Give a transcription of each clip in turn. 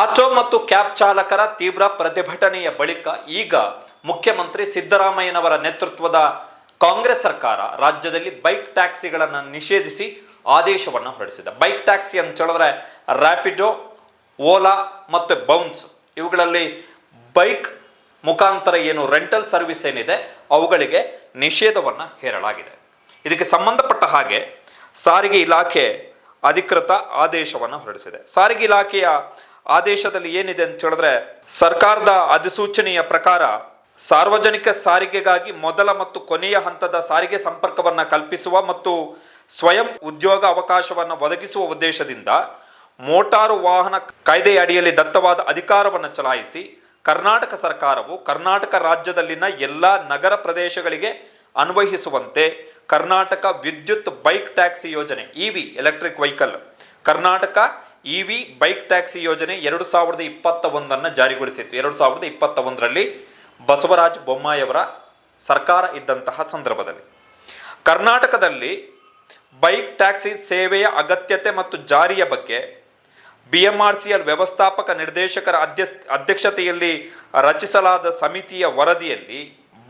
Auto ಮತ್ತು cab ಚಾಲಕರ ತೀವ್ರ ಪ್ರತಿಭಟನೆಯ ಬಳಿಕ ಈಗ ಮುಖ್ಯಮಂತ್ರಿ ಸಿದ್ದರಾಮಯ್ಯನವರ ನೇತೃತ್ವದ ಕಾಂಗ್ರೆಸ್ ಸರ್ಕಾರ ರಾಜ್ಯದಲ್ಲಿ ಬೈಕ್ ಟ್ಯಾಕ್ಸಿಗಳನ್ನು ನಿಷೇಧಿಸಿ ಆದೇಶವನ್ನು ಹೊರಡಿಸಿದೆ. ಬೈಕ್ ಟ್ಯಾಕ್ಸಿ ಅಂತ ಹೇಳಿದ್ರೆ ರ್ಯಾಪಿಡೋ ಓಲಾ ಮತ್ತು ಬೌನ್ಸ್ ಇವುಗಳಲ್ಲಿ ಬೈಕ್ ಮುಖಾಂತರ ಏನು ರೆಂಟಲ್ ಸರ್ವಿಸ್ ಏನಿದೆ, ಅವುಗಳಿಗೆ ನಿಷೇಧವನ್ನು ಹೇರಲಾಗಿದೆ. ಇದಕ್ಕೆ ಸಂಬಂಧಪಟ್ಟ ಹಾಗೆ ಸಾರಿಗೆ ಇಲಾಖೆ ಅಧಿಕೃತ ಆದೇಶವನ್ನು ಹೊರಡಿಸಿದೆ. ಸಾರಿಗೆ ಇಲಾಖೆಯ ಆದೇಶದಲ್ಲಿ ಏನಿದೆ ಅಂತ ಹೇಳಿದ್ರೆ ಸರ್ಕಾರದ ಅಧಿಸೂಚನೆಯ ಪ್ರಕಾರ ಸಾರ್ವಜನಿಕ ಸಾರಿಗೆಗಾಗಿ ಮೊದಲ ಮತ್ತು ಕೊನೆಯ ಹಂತದ ಸಾರಿಗೆ ಸಂಪರ್ಕವನ್ನ ಕಲ್ಪಿಸುವ ಮತ್ತು ಸ್ವಯಂ ಉದ್ಯೋಗ ಅವಕಾಶವನ್ನು ಒದಗಿಸುವ ಉದ್ದೇಶದಿಂದ ಮೋಟಾರು ವಾಹನ ಕಾಯ್ದೆಯ ಅಡಿಯಲ್ಲಿ ದತ್ತವಾದ ಅಧಿಕಾರವನ್ನು ಚಲಾಯಿಸಿ ಕರ್ನಾಟಕ ಸರ್ಕಾರವು ಕರ್ನಾಟಕ ರಾಜ್ಯದಲ್ಲಿನ ಎಲ್ಲ ನಗರ ಪ್ರದೇಶಗಳಿಗೆ ಅನ್ವಯಿಸುವಂತೆ ಕರ್ನಾಟಕ ವಿದ್ಯುತ್ ಬೈಕ್ ಟ್ಯಾಕ್ಸಿ ಯೋಜನೆ EV electric vehicle Karnataka EV bike taxi ಯೋಜನೆ ಎರಡು ಸಾವಿರದ ಇಪ್ಪತ್ತ ಒಂದನ್ನು ಜಾರಿಗೊಳಿಸಿತ್ತು. ಎರಡು ಸಾವಿರದ ಇಪ್ಪತ್ತ ಒಂದರಲ್ಲಿ ಬಸವರಾಜ ಬೊಮ್ಮಾಯಿಯವರ ಸರ್ಕಾರ ಇದ್ದಂತಹ ಸಂದರ್ಭದಲ್ಲಿ. ಕರ್ನಾಟಕದಲ್ಲಿ ಬೈಕ್ ಟ್ಯಾಕ್ಸಿ ಸೇವೆಯ ಅಗತ್ಯತೆ ಮತ್ತು ಜಾರಿಯ ಬಗ್ಗೆ B M R C L ವ್ಯವಸ್ಥಾಪಕ ನಿರ್ದೇಶಕರ ಅಧ್ಯ ಅಧ್ಯಕ್ಷತೆಯಲ್ಲಿ ರಚಿಸಲಾದ ಸಮಿತಿಯ ವರದಿಯಲ್ಲಿ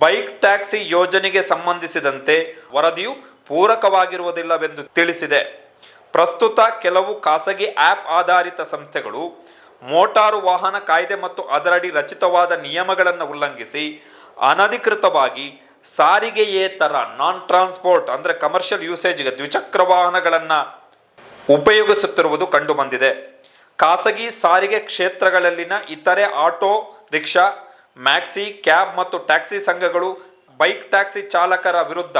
ಬೈಕ್ ಟ್ಯಾಕ್ಸಿ ಯೋಜನೆಗೆ ಸಂಬಂಧಿಸಿದಂತೆ ವರದಿಯು ಪೂರಕವಾಗಿರುವುದಿಲ್ಲವೆಂದು ತಿಳಿಸಿದೆ. ಪ್ರಸ್ತುತ ಕೆಲವು ಖಾಸಗಿ ಆ್ಯಪ್ ಆಧಾರಿತ ಸಂಸ್ಥೆಗಳು ಮೋಟಾರು ವಾಹನ ಕಾಯ್ದೆ ಮತ್ತು ಅದರಡಿ ರಚಿತವಾದ ನಿಯಮಗಳನ್ನು ಉಲ್ಲಂಘಿಸಿ ಅನಧಿಕೃತವಾಗಿ ಸಾರಿಗೆಯೇತರ ನಾನ್ ಟ್ರಾನ್ಸ್ಪೋರ್ಟ್ ಅಂದರೆ ಕಮರ್ಷಿಯಲ್ ಯೂಸೇಜ್ಗೆ ದ್ವಿಚಕ್ರ ವಾಹನಗಳನ್ನು ಉಪಯೋಗಿಸುತ್ತಿರುವುದು ಕಂಡುಬಂದಿದೆ. ಖಾಸಗಿ ಸಾರಿಗೆ ಕ್ಷೇತ್ರಗಳಲ್ಲಿನ ಇತರೆ ಆಟೋ, ರಿಕ್ಷಾ, ಮ್ಯಾಕ್ಸಿ, ಕ್ಯಾಬ್ ಮತ್ತು ಟ್ಯಾಕ್ಸಿ ಸಂಘಗಳು ಬೈಕ್ ಟ್ಯಾಕ್ಸಿ ಚಾಲಕರ ವಿರುದ್ಧ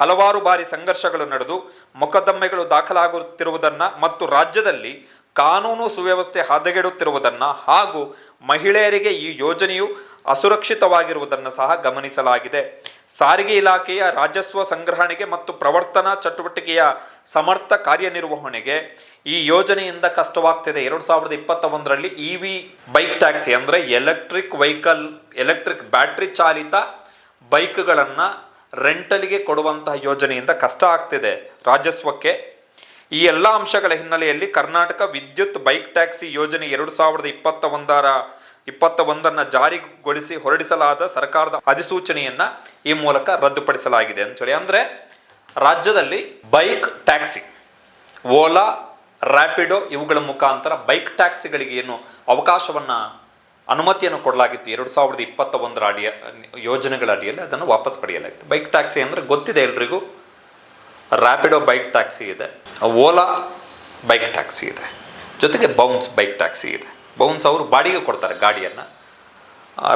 ಹಲವಾರು ಬಾರಿ ಸಂಘರ್ಷಗಳು ನಡೆದು ಮೊಕದ್ದಮೆಗಳು ದಾಖಲಾಗುತ್ತಿರುವುದನ್ನು ಮತ್ತು ರಾಜ್ಯದಲ್ಲಿ ಕಾನೂನು ಸುವ್ಯವಸ್ಥೆ ಹದಗೆಡುತ್ತಿರುವುದನ್ನು ಹಾಗೂ ಮಹಿಳೆಯರಿಗೆ ಈ ಯೋಜನೆಯು ಅಸುರಕ್ಷಿತವಾಗಿರುವುದನ್ನು ಸಹ ಗಮನಿಸಲಾಗಿದೆ. ಸಾರಿಗೆ ಇಲಾಖೆಯ ರಾಜಸ್ವ ಸಂಗ್ರಹಣೆಗೆ ಮತ್ತು ಪ್ರವರ್ತನಾ ಚಟುವಟಿಕೆಯ ಸಮರ್ಥ ಕಾರ್ಯನಿರ್ವಹಣೆಗೆ ಈ ಯೋಜನೆಯಿಂದ ಕಷ್ಟವಾಗ್ತಿದೆ. ಎರಡು ಸಾವಿರದ ಇಪ್ಪತ್ತ ಒಂದರಲ್ಲಿ ಇ ವಿ ಬೈಕ್ ಟ್ಯಾಕ್ಸಿ ಅಂದರೆ ಎಲೆಕ್ಟ್ರಿಕ್ ವೆಹಿಕಲ್, ಎಲೆಕ್ಟ್ರಿಕ್ ಬ್ಯಾಟ್ರಿ ಚಾಲಿತ ಬೈಕ್ಗಳನ್ನು ರೆಂಟಲಿಗೆ ಕೊಡುವಂತಹ ಯೋಜನೆಯಿಂದ ಕಷ್ಟ ಆಗ್ತಿದೆ ರಾಜಸ್ವಕ್ಕೆ ಈ ಎಲ್ಲ ಅಂಶಗಳ ಹಿನ್ನೆಲೆಯಲ್ಲಿ ಕರ್ನಾಟಕ ವಿದ್ಯುತ್ ಬೈಕ್ ಟ್ಯಾಕ್ಸಿ ಯೋಜನೆ ಎರಡು ಸಾವಿರದ ಇಪ್ಪತ್ತ ಒಂದರ ಇಪ್ಪತ್ತ ಒಂದನ್ನು ಜಾರಿಗೊಳಿಸಿ ಹೊರಡಿಸಲಾದ ಸರ್ಕಾರದ ಅಧಿಸೂಚನೆಯನ್ನು ಈ ಮೂಲಕ ರದ್ದುಪಡಿಸಲಾಗಿದೆ ಅಂತೇಳಿ ಅಂದರೆ ರಾಜ್ಯದಲ್ಲಿ ಬೈಕ್ ಟ್ಯಾಕ್ಸಿ, ಓಲಾ ರ್ಯಾಪಿಡೋ ಇವುಗಳ ಮುಖಾಂತರ ಬೈಕ್ ಟ್ಯಾಕ್ಸಿಗಳಿಗೆ ಏನು ಅವಕಾಶವನ್ನ ಅನುಮತಿಯನ್ನು ಕೊಡಲಾಗಿತ್ತು. ಎರಡು ಸಾವಿರದ ಇಪ್ಪತ್ತ ಒಂದರ ಅಡಿಯ ಯೋಜನೆಗಳ ಅಡಿಯಲ್ಲಿ ಅದನ್ನು ವಾಪಸ್ ಪಡೆಯಲಾಗಿತ್ತು. ಬೈಕ್ ಟ್ಯಾಕ್ಸಿ ಅಂದರೆ ಗೊತ್ತಿದೆ ಎಲ್ರಿಗೂ ರ್ಯಾಪಿಡೋ ಬೈಕ್ ಟ್ಯಾಕ್ಸಿ ಇದೆ ಓಲಾ ಬೈಕ್ ಟ್ಯಾಕ್ಸಿ ಇದೆ, ಜೊತೆಗೆ ಬೌನ್ಸ್ ಬೈಕ್ ಟ್ಯಾಕ್ಸಿ ಇದೆ. ಬೌನ್ಸ್ ಅವರು ಬಾಡಿಗೆ ಕೊಡ್ತಾರೆ ಗಾಡಿಯನ್ನು.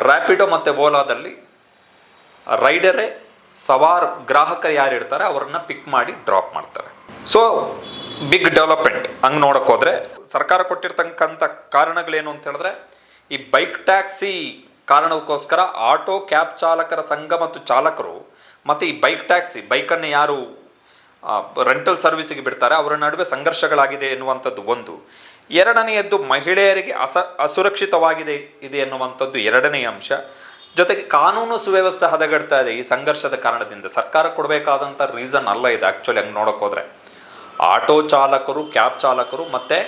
ರ್ಯಾಪಿಡೋ ಮತ್ತು ಓಲಾದಲ್ಲಿ ರೈಡರೇ ಸವಾರ್ ಗ್ರಾಹಕರು ಯಾರು ಇರ್ತಾರೆ ಅವ್ರನ್ನ ಪಿಕ್ ಮಾಡಿ ಡ್ರಾಪ್ ಮಾಡ್ತಾರೆ. ಸೊ ಬಿಗ್ ಡೆವಲಪ್ಮೆಂಟ್ ಹಂಗೆ ನೋಡೋಕ್ಕೋದ್ರೆ ಸರ್ಕಾರ ಕೊಟ್ಟಿರ್ತಕ್ಕಂಥ ಕಾರಣಗಳೇನು ಅಂತ ಹೇಳಿದ್ರೆ ಈ ಬೈಕ್ ಟ್ಯಾಕ್ಸಿ ಕಾರಣಕ್ಕೋಸ್ಕರ ಆಟೋ ಕ್ಯಾಬ್ ಚಾಲಕರ ಸಂಘ ಮತ್ತು ಚಾಲಕರು ಮತ್ತು ಈ ಬೈಕ್ ಟ್ಯಾಕ್ಸಿ ಬೈಕನ್ನು ಯಾರು ರೆಂಟಲ್ ಸರ್ವಿಸಿಗೆ ಬಿಡ್ತಾರೆ, ಅವರ ನಡುವೆ ಸಂಘರ್ಷಗಳಾಗಿದೆ ಎನ್ನುವಂಥದ್ದು ಒಂದು. ಎರಡನೆಯದ್ದು ಮಹಿಳೆಯರಿಗೆ ಅಸ, ಅಸುರಕ್ಷಿತವಾಗಿದೆ ಇದೆ ಎನ್ನುವಂಥದ್ದು ಎರಡನೇ ಅಂಶ. ಜೊತೆಗೆ ಕಾನೂನು ಸುವ್ಯವಸ್ಥೆ ಹದಗೆಡ್ತಾ ಇದೆ ಈ ಸಂಘರ್ಷದ ಕಾರಣದಿಂದ. ಸರ್ಕಾರ ಕೊಡಬೇಕಾದಂಥ ರೀಸನ್ ಅಲ್ಲ ಇದು ಆ್ಯಕ್ಚುಲಿ ಹಂಗೆ ನೋಡೋಕ್ಕೋದ್ರೆ ಆಟೋ ಚಾಲಕರು, ಕ್ಯಾಬ್ ಚಾಲಕರು ಮತ್ತು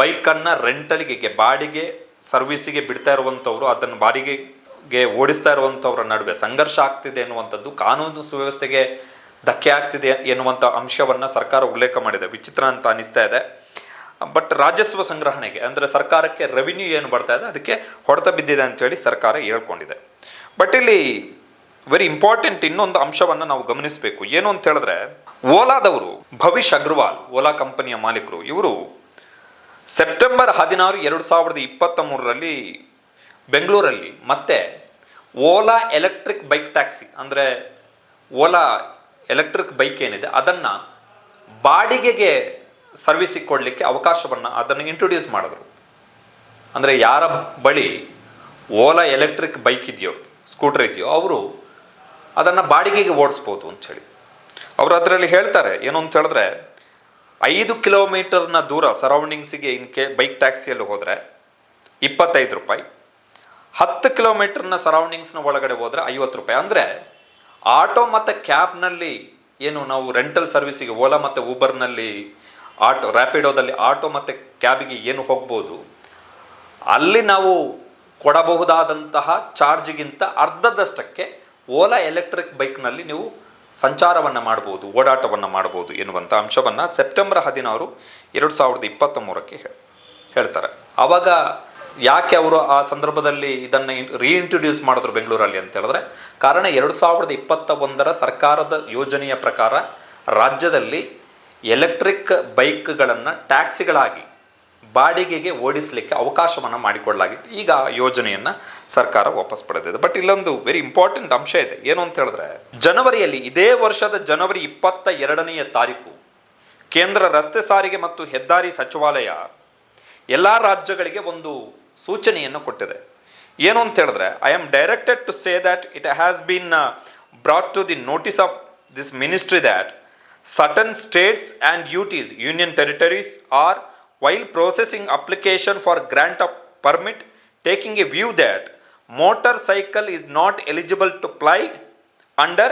ಬೈಕನ್ನು ರೆಂಟಲಿಗೆ ಬಾಡಿಗೆ ಸರ್ವಿಸಿಗೆ ಬಿಡ್ತಾ ಇರುವಂಥವ್ರು ಅದನ್ನು ಬಾಡಿಗೆಗೆ ಓಡಿಸ್ತಾ ಇರುವಂಥವ್ರ ನಡುವೆ ಸಂಘರ್ಷ ಆಗ್ತಿದೆ ಎನ್ನುವಂಥದ್ದು ಕಾನೂನು ಸುವ್ಯವಸ್ಥೆಗೆ ಧಕ್ಕೆ ಆಗ್ತಿದೆ ಎನ್ನುವಂಥ ಅಂಶವನ್ನು ಸರ್ಕಾರ ಉಲ್ಲೇಖ ಮಾಡಿದೆ. ವಿಚಿತ್ರ ಅಂತ ಅನಿಸ್ತಾ ಇದೆ. ಬಟ್ ರಾಜಸ್ವ ಸಂಗ್ರಹಣೆಗೆ ಅಂದರೆ ಸರ್ಕಾರಕ್ಕೆ ರೆವಿನ್ಯೂ ಏನು ಬರ್ತಾ ಇದೆ ಅದಕ್ಕೆ ಹೊಡೆತ ಬಿದ್ದಿದೆ ಅಂತೇಳಿ ಸರ್ಕಾರ ಹೇಳ್ಕೊಂಡಿದೆ. ಬಟ್ ಇಲ್ಲಿ ವೆರಿ ಇಂಪಾರ್ಟೆಂಟ್ ಇನ್ನೊಂದು ಅಂಶವನ್ನು ನಾವು ಗಮನಿಸಬೇಕು. ಏನು ಅಂತ ಹೇಳಿದ್ರೆ ಓಲಾದವರು ಭವಿಷ್ ಅಗ್ರವಾಲ್, ಓಲಾ ಕಂಪನಿಯ ಮಾಲೀಕರು ಇವರು ಸೆಪ್ಟೆಂಬರ್ ಹದಿನಾರು, ಎರಡು ಸಾವಿರದ ಇಪ್ಪತ್ತ ಮೂರರಲ್ಲಿ ಬೆಂಗಳೂರಲ್ಲಿ ಮತ್ತೆ ಓಲಾ ಎಲೆಕ್ಟ್ರಿಕ್ ಬೈಕ್ ಟ್ಯಾಕ್ಸಿ, ಅಂದರೆ ಓಲಾ ಎಲೆಕ್ಟ್ರಿಕ್ ಬೈಕ್ ಏನಿದೆ, ಅದನ್ನು ಬಾಡಿಗೆಗೆ ಸರ್ವಿಸಿಗೆ ಕೊಡಲಿಕ್ಕೆ ಅವಕಾಶವನ್ನು ಅದನ್ನು ಇಂಟ್ರೊಡ್ಯೂಸ್ ಮಾಡಿದ್ರು. ಅಂದರೆ ಯಾರ ಬಳಿ ಓಲಾ ಎಲೆಕ್ಟ್ರಿಕ್ ಬೈಕ್ ಇದೆಯೋ, ಸ್ಕೂಟರ್ ಇದೆಯೋ, ಅವರು ಅದನ್ನು ಬಾಡಿಗೆಗೆ ಓಡಿಸ್ಬೋದು ಅಂಥೇಳಿ ಅವರು ಅದರಲ್ಲಿ ಹೇಳ್ತಾರೆ, ಏನು ಅಂತ ಹೇಳಿದ್ರೆ ಐದು ಕಿಲೋಮೀಟರ್ನ ದೂರ ಸರೌಂಡಿಂಗ್ಸಿಗೆ ಇನ್ ಕೆ, ಬೈಕ್ ಟ್ಯಾಕ್ಸಿಯಲ್ಲಿ ಹೋದರೆ ಇಪ್ಪತ್ತೈದು ರೂಪಾಯಿ. ಹತ್ತು ಕಿಲೋಮೀಟರ್ನ ಸರೌಂಡಿಂಗ್ಸ್ನ ಒಳಗಡೆ ಹೋದರೆ ಐವತ್ತು ರೂಪಾಯಿ. ಅಂದರೆ ಆಟೋ ಮತ್ತು ಕ್ಯಾಬ್ನಲ್ಲಿ ಏನು ನಾವು ರೆಂಟಲ್ ಸರ್ವಿಸಿಗೆ ಓಲಾ ಮತ್ತು ಊಬರ್ನಲ್ಲಿ ಆಟೋ ರ್ಯಾಪಿಡೋದಲ್ಲಿ ಆಟೋ ಮತ್ತು ಕ್ಯಾಬಿಗೆ ಏನು ಹೋಗ್ಬೋದು, ಅಲ್ಲಿ ನಾವು ಕೊಡಬಹುದಾದಂತಹ ಚಾರ್ಜ್ಗಿಂತ ಅರ್ಧದಷ್ಟಕ್ಕೆ ಓಲಾ ಎಲೆಕ್ಟ್ರಿಕ್ ಬೈಕ್ನಲ್ಲಿ ನೀವು ಸಂಚಾರವನ್ನು ಮಾಡ್ಬೋದು, ಓಡಾಟವನ್ನು ಮಾಡ್ಬೋದು ಎನ್ನುವಂಥ ಅಂಶವನ್ನು ಸೆಪ್ಟೆಂಬರ್ ಹದಿನಾರು ಎರಡು ಸಾವಿರದ ಇಪ್ಪತ್ತ ಮೂರಕ್ಕೆ ಹೇಳ್ತಾರೆ. ಆವಾಗ ಯಾಕೆ ಅವರು ಆ ಸಂದರ್ಭದಲ್ಲಿ ಇದನ್ನು ರೀಇಂಟ್ರೊಡ್ಯೂಸ್ ಮಾಡಿದ್ರು ಬೆಂಗಳೂರಲ್ಲಿ ಅಂತ ಹೇಳಿದ್ರೆ, ಕಾರಣ ಎರಡು ಸಾವಿರದ ಇಪ್ಪತ್ತ ಒಂದರ ಸರ್ಕಾರದ ಯೋಜನೆಯ ಪ್ರಕಾರ ರಾಜ್ಯದಲ್ಲಿ ಎಲೆಕ್ಟ್ರಿಕ್ ಬೈಕ್ಗಳನ್ನು ಟ್ಯಾಕ್ಸಿಗಳಾಗಿ ಬಾಡಿಗೆಗೆ ಓಡಿಸಲಿಕ್ಕೆ ಅವಕಾಶವನ್ನು ಮಾಡಿಕೊಡಲಾಗಿತ್ತು. ಈಗ ಆ ಯೋಜನೆಯನ್ನು ಸರ್ಕಾರ ವಾಪಸ್ ಪಡೆದಿದೆ. ಬಟ್ ಇಲ್ಲೊಂದು ವೆರಿ ಇಂಪಾರ್ಟೆಂಟ್ ಅಂಶ ಇದೆ. ಏನು ಅಂತ ಹೇಳಿದ್ರೆ ಜನವರಿಯಲ್ಲಿ ಇದೇ ವರ್ಷದ ಜನವರಿ ಇಪ್ಪತ್ತ ಎರಡನೆಯ ತಾರೀಕು ಕೇಂದ್ರ ರಸ್ತೆ ಸಾರಿಗೆ ಮತ್ತು ಹೆದ್ದಾರಿ ಸಚಿವಾಲಯ ಎಲ್ಲ ರಾಜ್ಯಗಳಿಗೆ ಒಂದು ಸೂಚನೆಯನ್ನು ಕೊಟ್ಟಿದೆ. ಏನು ಅಂತ ಹೇಳಿದ್ರೆ I am directed to say that it has been brought to the notice of this ministry that certain states and UTs, union territories are while processing application for grant of permit taking a view that motorcycle is not eligible to ply under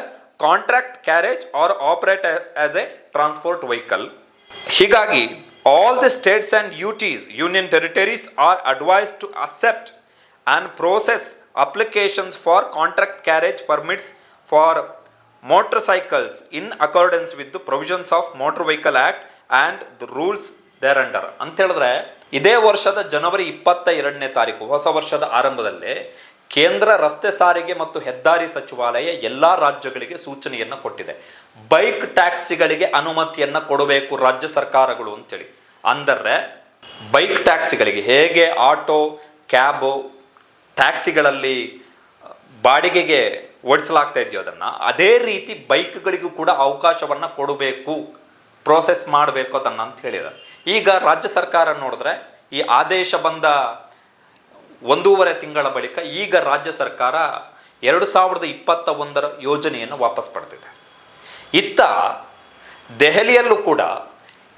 contract carriage or operate as a transport vehicle. Higagi, all the states and UTs, union territories are advised to accept and process applications for contract carriage permits for motorcycles in accordance with the provisions of Motor Vehicle Act and the rules thereafter ಅಂತ ಹೇಳಿದ್ರೆ ಇದೇ ವರ್ಷದ ಜನವರಿ ಇಪ್ಪತ್ತ ಎರಡನೇ ತಾರೀಕು, ಹೊಸ ವರ್ಷದ ಆರಂಭದಲ್ಲಿ ಕೇಂದ್ರ ರಸ್ತೆ ಸಾರಿಗೆ ಮತ್ತು ಹೆದ್ದಾರಿ ಸಚಿವಾಲಯ ಎಲ್ಲಾ ರಾಜ್ಯಗಳಿಗೆ ಸೂಚನೆಯನ್ನು ಕೊಟ್ಟಿದೆ. ಬೈಕ್ ಟ್ಯಾಕ್ಸಿಗಳಿಗೆ ಅನುಮತಿಯನ್ನ ಕೊಡಬೇಕು ರಾಜ್ಯ ಸರ್ಕಾರಗಳು ಅಂತೇಳಿ ಅಂದರೆ, ಬೈಕ್ ಟ್ಯಾಕ್ಸಿಗಳಿಗೆ ಹೇಗೆ ಆಟೋ, ಕ್ಯಾಬ್, ಟ್ಯಾಕ್ಸಿಗಳಲ್ಲಿ ಬಾಡಿಗೆಗೆ ಓಡಿಸಲಾಗ್ತಾ ಇದೆಯೋ ಅದನ್ನು, ಅದೇ ರೀತಿ ಬೈಕ್ಗಳಿಗೂ ಕೂಡ ಅವಕಾಶವನ್ನು ಕೊಡಬೇಕು ಪ್ರೋಸೆಸ್ ಮಾಡಬೇಕು ಅದನ್ನು ಅಂತ ಹೇಳಿದ್ದಾರೆ. ಈಗ ರಾಜ್ಯ ಸರ್ಕಾರ ನೋಡಿದ್ರೆ ಈ ಆದೇಶ ಬಂದ ಒಂದೂವರೆ ತಿಂಗಳ ಬಳಿಕ ಈಗ ರಾಜ್ಯ ಸರ್ಕಾರ ಎರಡು ಸಾವಿರದ ಇಪ್ಪತ್ತ ಒಂದರ ಯೋಜನೆಯನ್ನು ವಾಪಸ್ ಪಡೆದಿದೆ. ಇತ್ತ ದೆಹಲಿಯಲ್ಲೂ ಕೂಡ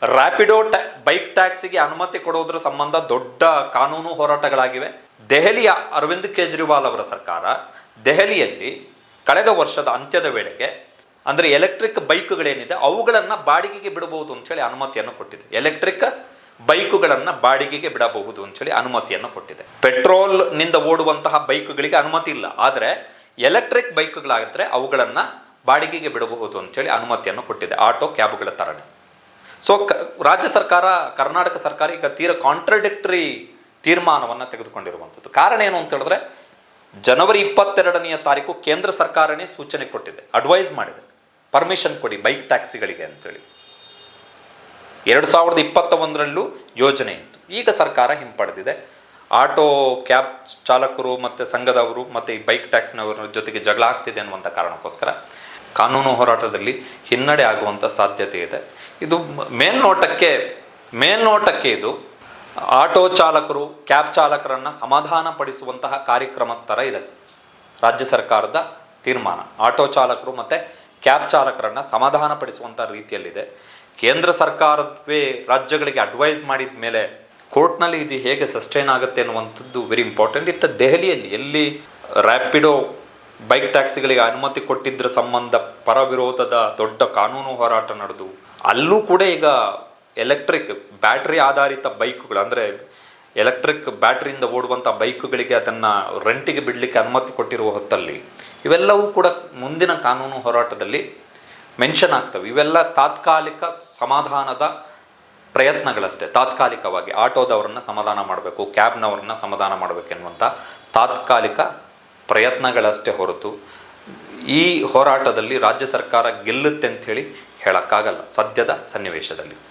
ರ್ಯಾಪಿಡೋ ಟ್ಯಾ ಬೈಕ್ ಟ್ಯಾಕ್ಸಿಗೆ ಅನುಮತಿ ಕೊಡೋದ್ರ ಸಂಬಂಧ ದೊಡ್ಡ ಕಾನೂನು ಹೋರಾಟಗಳಾಗಿವೆ. ದೆಹಲಿಯ ಅರವಿಂದ್ ಕೇಜ್ರಿವಾಲ್ ಅವರ ಸರ್ಕಾರ ದೆಹಲಿಯಲ್ಲಿ ಕಳೆದ ವರ್ಷದ ಅಂತ್ಯದ ವೇಳೆಗೆ ಅಂದರೆ ಎಲೆಕ್ಟ್ರಿಕ್ ಬೈಕ್ಗಳೇನಿದೆ, ಅವುಗಳನ್ನು ಬಾಡಿಗೆಗೆ ಬಿಡಬಹುದು ಅಂತೇಳಿ ಅನುಮತಿಯನ್ನು ಕೊಟ್ಟಿದೆ. ಎಲೆಕ್ಟ್ರಿಕ್ ಬೈಕುಗಳನ್ನು ಬಾಡಿಗೆಗೆ ಬಿಡಬಹುದು ಅಂತೇಳಿ ಅನುಮತಿಯನ್ನು ಕೊಟ್ಟಿದೆ. ಪೆಟ್ರೋಲ್ನಿಂದ ಓಡುವಂತಹ ಬೈಕ್ಗಳಿಗೆ ಅನುಮತಿ ಇಲ್ಲ. ಆದರೆ ಎಲೆಕ್ಟ್ರಿಕ್ ಬೈಕ್ಗಳಾದರೆ ಅವುಗಳನ್ನು ಬಾಡಿಗೆಗೆ ಬಿಡಬಹುದು ಅಂತೇಳಿ ಅನುಮತಿಯನ್ನು ಕೊಟ್ಟಿದೆ. ಆಟೋ ಕ್ಯಾಬ್ಗಳ ತರಣೆ ಸೊ ಕ, ರಾಜ್ಯ ಸರ್ಕಾರ, ಕರ್ನಾಟಕ ಸರ್ಕಾರ ಈಗ ತೀರ ಕಾಂಟ್ರಡಿಕ್ಟರಿ ತೀರ್ಮಾನವನ್ನು ತೆಗೆದುಕೊಂಡಿರುವಂಥದ್ದು. ಕಾರಣ ಏನು ಅಂತ ಹೇಳಿದ್ರೆ, ಜನವರಿ ಇಪ್ಪತ್ತೆರಡನೆಯ ತಾರೀಕು ಕೇಂದ್ರ ಸರ್ಕಾರನೇ ಸೂಚನೆ ಕೊಟ್ಟಿದೆ ಅಡ್ವೈಸ್ ಮಾಡಿದೆ. ಪರ್ಮಿಷನ್ ಕೊಡಿ ಬೈಕ್ ಟ್ಯಾಕ್ಸಿಗಳಿಗೆ ಅಂತೇಳಿ. ಎರಡು ಸಾವಿರದ ಇಪ್ಪತ್ತ ಒಂದರಲ್ಲೂ ಯೋಜನೆ ಇತ್ತು. ಈಗ ಸರ್ಕಾರ ಹಿಂಪಡೆದಿದೆ. ಆಟೋ ಕ್ಯಾಬ್ ಚಾಲಕರು ಮತ್ತು ಸಂಘದವರು ಮತ್ತು ಈ ಬೈಕ್ ಟ್ಯಾಕ್ಸ್ನವರ ಜೊತೆಗೆ ಜಗಳ ಆಗ್ತಿದೆ ಅನ್ನುವಂಥ ಕಾರಣಕ್ಕೋಸ್ಕರ ಕಾನೂನು ಹೋರಾಟದಲ್ಲಿ ಹಿನ್ನಡೆ ಆಗುವಂಥ ಸಾಧ್ಯತೆ ಇದೆ. ಇದು ಮೇಲ್ನೋಟಕ್ಕೆ ಮೇಲ್ನೋಟಕ್ಕೆ ಇದು ಆಟೋ ಚಾಲಕರು, ಕ್ಯಾಬ್ ಚಾಲಕರನ್ನು ಸಮಾಧಾನ ಪಡಿಸುವಂತಹ ಕಾರ್ಯಕ್ರಮದ ಥರ ಇದೆ. ರಾಜ್ಯ ಸರ್ಕಾರದ ತೀರ್ಮಾನ. ಆಟೋ ಚಾಲಕರು ಮತ್ತು ಕ್ಯಾಬ್ ಚಾಲಕರನ್ನು ಸಮಾಧಾನಪಡಿಸುವಂಥ ರೀತಿಯಲ್ಲಿದೆ. ಕೇಂದ್ರ ಸರ್ಕಾರವೇ ರಾಜ್ಯಗಳಿಗೆ ಅಡ್ವೈಸ್ ಮಾಡಿದ ಮೇಲೆ ಕೋರ್ಟ್ನಲ್ಲಿ ಇದು ಹೇಗೆ ಸಸ್ಟೈನ್ ಆಗುತ್ತೆ ಅನ್ನುವಂಥದ್ದು ವೆರಿ ಇಂಪಾರ್ಟೆಂಟ್ ಇತ್ತ ದೆಹಲಿಯಲ್ಲಿ ಎಲ್ಲಿ ರ್ಯಾಪಿಡೋ ಬೈಕ್ ಟ್ಯಾಕ್ಸಿಗಳಿಗೆ ಅನುಮತಿ ಕೊಟ್ಟಿದ್ದರ ಸಂಬಂಧ ಪರ ವಿರೋಧದ ದೊಡ್ಡ ಕಾನೂನು ಹೋರಾಟ ನಡೆದು, ಅಲ್ಲೂ ಕೂಡ ಈಗ ಎಲೆಕ್ಟ್ರಿಕ್ ಬ್ಯಾಟ್ರಿ ಆಧಾರಿತ ಬೈಕ್ಗಳು, ಅಂದರೆ ಎಲೆಕ್ಟ್ರಿಕ್ ಬ್ಯಾಟ್ರಿಯಿಂದ ಓಡುವಂಥ ಬೈಕ್ಗಳಿಗೆ ಅದನ್ನು ರೆಂಟಿಗೆ ಬಿಡಲಿಕ್ಕೆ ಅನುಮತಿ ಕೊಟ್ಟಿರುವ ಹೊತ್ತಲ್ಲಿ ಇವೆಲ್ಲವೂ ಕೂಡ ಮುಂದಿನ ಕಾನೂನು ಹೋರಾಟದಲ್ಲಿ ಮೆನ್ಷನ್ ಆಗ್ತವೆ. ಇವೆಲ್ಲ ತಾತ್ಕಾಲಿಕ ಸಮಾಧಾನದ ಪ್ರಯತ್ನಗಳಷ್ಟೇ. ತಾತ್ಕಾಲಿಕವಾಗಿ ಆಟೋದವರನ್ನ ಸಮಾಧಾನ ಮಾಡಬೇಕು, ಕ್ಯಾಬ್ನವರನ್ನ ಸಮಾಧಾನ ಮಾಡಬೇಕು ಎನ್ನುವಂಥ ತಾತ್ಕಾಲಿಕ ಪ್ರಯತ್ನಗಳಷ್ಟೇ ಹೊರತು ಈ ಹೋರಾಟದಲ್ಲಿ ರಾಜ್ಯ ಸರ್ಕಾರ ಗೆಲ್ಲುತ್ತೆ ಅಂಥೇಳಿ ಹೇಳೋಕ್ಕಾಗಲ್ಲ. ಸದ್ಯದ ಸನ್ನಿವೇಶದಲ್ಲಿ.